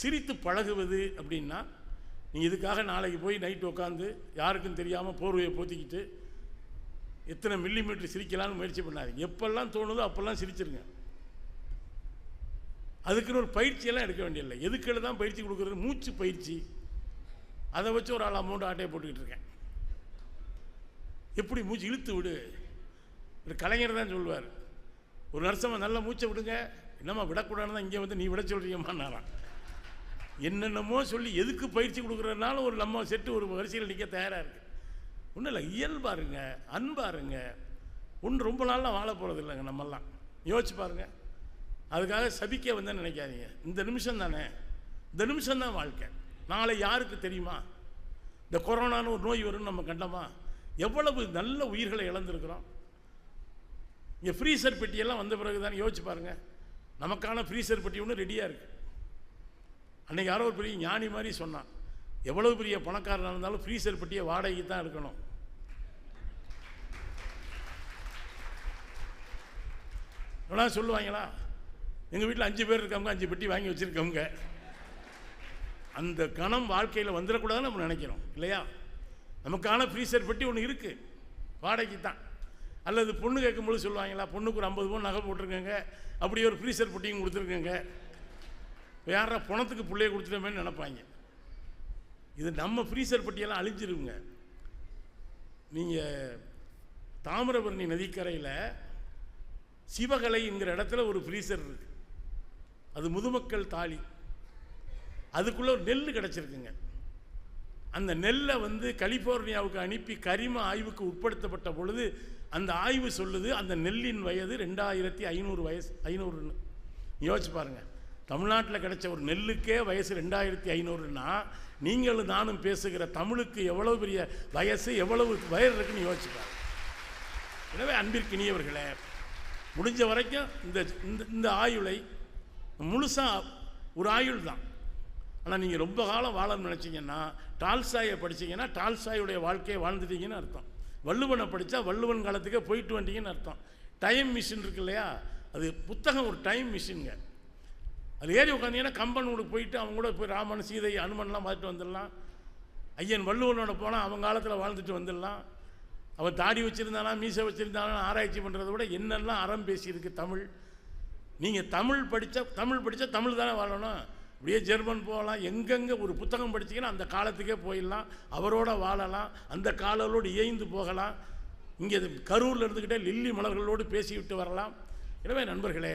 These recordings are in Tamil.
சிரித்து பழகுவது அப்படின்னா நீங்கள் இதுக்காக நாளைக்கு போய் நைட்டு உட்காந்து யாருக்கும் தெரியாமல் போர்வையை போத்திக்கிட்டு எத்தனை மில்லிமீட்டர் சிரிக்கலாம்னு முயற்சி பண்ணாதீங்க. எப்பெல்லாம் தோணுதோ அப்போல்லாம் சிரிச்சிருங்க. அதுக்குன்னு ஒரு பயிற்சியெல்லாம் எடுக்க வேண்டியதில்லை. எதுக்கு தான் பயிற்சி கொடுக்குறது? மூச்சு பயிற்சி. அதை வச்சு ஒரு ஆள் அமௌண்ட் ஆட்டையை போட்டுக்கிட்டு இருக்கேன். எப்படி மூச்சு இழுத்து விடு? ஒரு கலைஞர் தான் சொல்லுவார். ஒரு நர்சம்மா நல்லா மூச்சை விடுங்க. என்னம்மா விடக்கூடாதுன்னு தான் இங்கே வந்து நீ விட சொல்கிறீங்கம்மான்னாராம் என்னென்னமோ சொல்லி எதுக்கு பயிற்சி கொடுக்குறதுனால ஒரு நம்ம செட்டு ஒரு வரிசையில் நிற்க தயாராக இருக்குது ஒன்றும் இல்லை இயல்பாருங்க அன்பாருங்க ஒன்று ரொம்ப நாளெலாம் வாழ போகிறது இல்லைங்க நம்மெல்லாம். யோசிச்சு பாருங்கள் அதுக்காக சபிக்க வந்தேன்னு நினைக்காதீங்க. இந்த நிமிஷம் தானே. இந்த நிமிஷம் தான் வாழ்க்கை. நாளை யாருக்கு தெரியுமா? இந்த கொரோனான்னு ஒரு நோய் வரும்னு நம்ம கண்டோமா? எவ்வளவு நல்ல உயிர்களை இழந்திருக்கிறோம். இங்கே ஃப்ரீசர் பெட்டியெல்லாம் வந்த பிறகு தானே யோசிச்சு பாருங்கள் நமக்கான ஃப்ரீசர் பெட்டி ஒன்று ரெடியாக இருக்குது அன்றைக்கி யாரோ ஒரு பெரிய ஞானி மாதிரி சொன்னான். எவ்வளவு பெரிய பணக்காரனாக இருந்தாலும் ஃப்ரீசர் பெட்டியை வாடகைக்கு தான் எடுக்கணும். இவ்வளோ சொல்லுவாங்களா? எங்கள் வீட்டில் அஞ்சு பேர் இருக்கவங்க அஞ்சு பெட்டி வாங்கி வச்சுருக்கவங்க. அந்த கணம் வாழ்க்கையில் வந்துடக்கூடாதுன்னு நம்ம நினைக்கிறோம் இல்லையா? நமக்கான ஃப்ரீசர் பெட்டி ஒன்று இருக்குது வாடகைக்கு தான். அல்லது பொண்ணு கேட்கும்போது சொல்லுவாங்களா பொண்ணுக்கு ஒரு ஐம்பது பவுன் நகை போட்டிருக்கேங்க அப்படி ஒரு ஃப்ரீசர் பெட்டியும் கொடுத்துருக்கேங்க. யாரா பணத்துக்கு பிள்ளைய கொடுத்துட்டோமேன்னு நினைப்பாங்க. இது நம்ம ஃப்ரீசர் பட்டியெல்லாம் அழிஞ்சிருங்க. நீங்கள் தாமிரபரணி நதிக்கரையில் சிவகலைங்கிற இடத்துல ஒரு ஃப்ரீசர் இருக்கு. அது முதுமக்கள் தாலி. அதுக்குள்ளே ஒரு நெல் கிடச்சிருக்குங்க. அந்த நெல்லை வந்து கலிஃபோர்னியாவுக்கு அனுப்பி கரிம ஆய்வுக்கு உட்படுத்தப்பட்ட பொழுது அந்த ஆய்வு சொல்லுது அந்த நெல்லின் வயது ரெண்டாயிரத்தி ஐநூறு வயசு ஐநூறுன்னு. யோசிச்சு பாருங்கள் தமிழ்நாட்டில் கிடைச்ச ஒரு நெல்லுக்கே வயசு ரெண்டாயிரத்தி ஐநூறுன்னா நீங்களும் நானும் பேசுகிற தமிழுக்கு எவ்வளவு பெரிய வயசு எவ்வளவு வயர் இருக்குன்னு யோசிச்சு எனவே அன்பிற்கினியவர்களே முடிஞ்ச வரைக்கும் இந்த இந்த இந்த ஆயுளை முழுசாக ஒரு ஆயுள் தான். ஆனால் நீங்கள் ரொம்ப காலம் வாழணும்னு நினச்சிங்கன்னா டால்சாயை படிச்சீங்கன்னா டால்சாயுடைய வாழ்க்கையை வாழ்ந்துட்டீங்கன்னு அர்த்தம். வள்ளுவனை படித்தா வள்ளுவன் காலத்துக்கே போயிட்டு வந்தீங்கன்னு அர்த்தம். டைம் மிஷின் இருக்கு இல்லையா? அது புத்தகம் ஒரு டைம் மிஷினுங்க. அது ஏறி உட்காந்தீங்கன்னா கம்பன் ஊருக்கு போயிட்டு அவங்க கூட போய் ராமன் சீதை அனுமன்லாம் பார்த்துட்டு வந்துடலாம். ஐயன் வள்ளுவனோட போனால் அவங்க காலத்தில் வாழ்ந்துட்டு வந்துடலாம். அவன் தாடி வச்சுருந்தானா மீசை வச்சுருந்தானா ஆராய்ச்சி பண்ணுறத விட என்னெல்லாம் அறம் பேசியிருக்கு தமிழ். நீங்கள் தமிழ் படித்தா தமிழ் படித்தா தமிழ் தானே வாழணும். அப்படியே ஜெர்மன் போகலாம். எங்கெங்கே ஒரு புத்தகம் படிச்சிங்கன்னா அந்த காலத்துக்கே போயிடலாம். அவரோட வாழலாம். அந்த காலங்களோடு இயைந்து போகலாம். இங்கே கரூரில் இருந்துக்கிட்டே லில்லி மலர்களோடு பேசிவிட்டு வரலாம். எனவே நண்பர்களே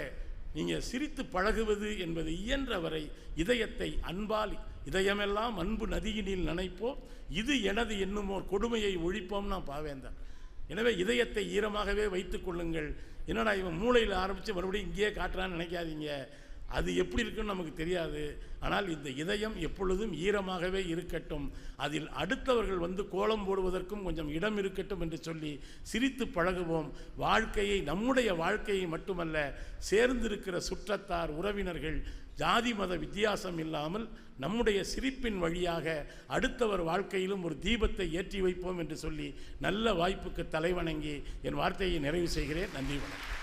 நீங்கள் சிரித்து பழகுவது என்பது இயன்றவரை இதயத்தை அன்பால் இதயமெல்லாம் அன்பு நதியினில் நினைப்போம் இது எனது என்னுமோர் கொடுமையை ஒழிப்போம் நான் பாவேந்தன். எனவே இதயத்தை ஈரமாகவே வைத்துக் கொள்ளுங்கள். என்னடா இவன் மூளையில் ஆரம்பித்து மறுபடியும் இங்கேயே காட்டுறான்னு நினைக்காதீங்க. அது எப்படி இருக்குன்னு நமக்கு தெரியாது. ஆனால் இந்த இதயம் எப்பொழுதும் ஈரமாகவே இருக்கட்டும். அதில் அடுத்தவர்கள் வந்து கோலம் போடுவதற்கும் கொஞ்சம் இடம் இருக்கட்டும் என்று சொல்லி சிரித்து பழகுவோம். வாழ்க்கையை நம்முடைய வாழ்க்கையை மட்டுமல்ல சேர்ந்திருக்கிற சுற்றத்தார் உறவினர்கள் ஜாதி மத வித்தியாசம் இல்லாமல் நம்முடைய சிரிப்பின் வழியாக அடுத்தவர் வாழ்க்கையிலும் ஒரு தீபத்தை ஏற்றி வைப்போம் என்று சொல்லி நல்ல வாய்ப்புக்கு தலைவணங்கி என் வார்த்தையை நிறைவு செய்கிறேன். நன்றி வணக்கம்.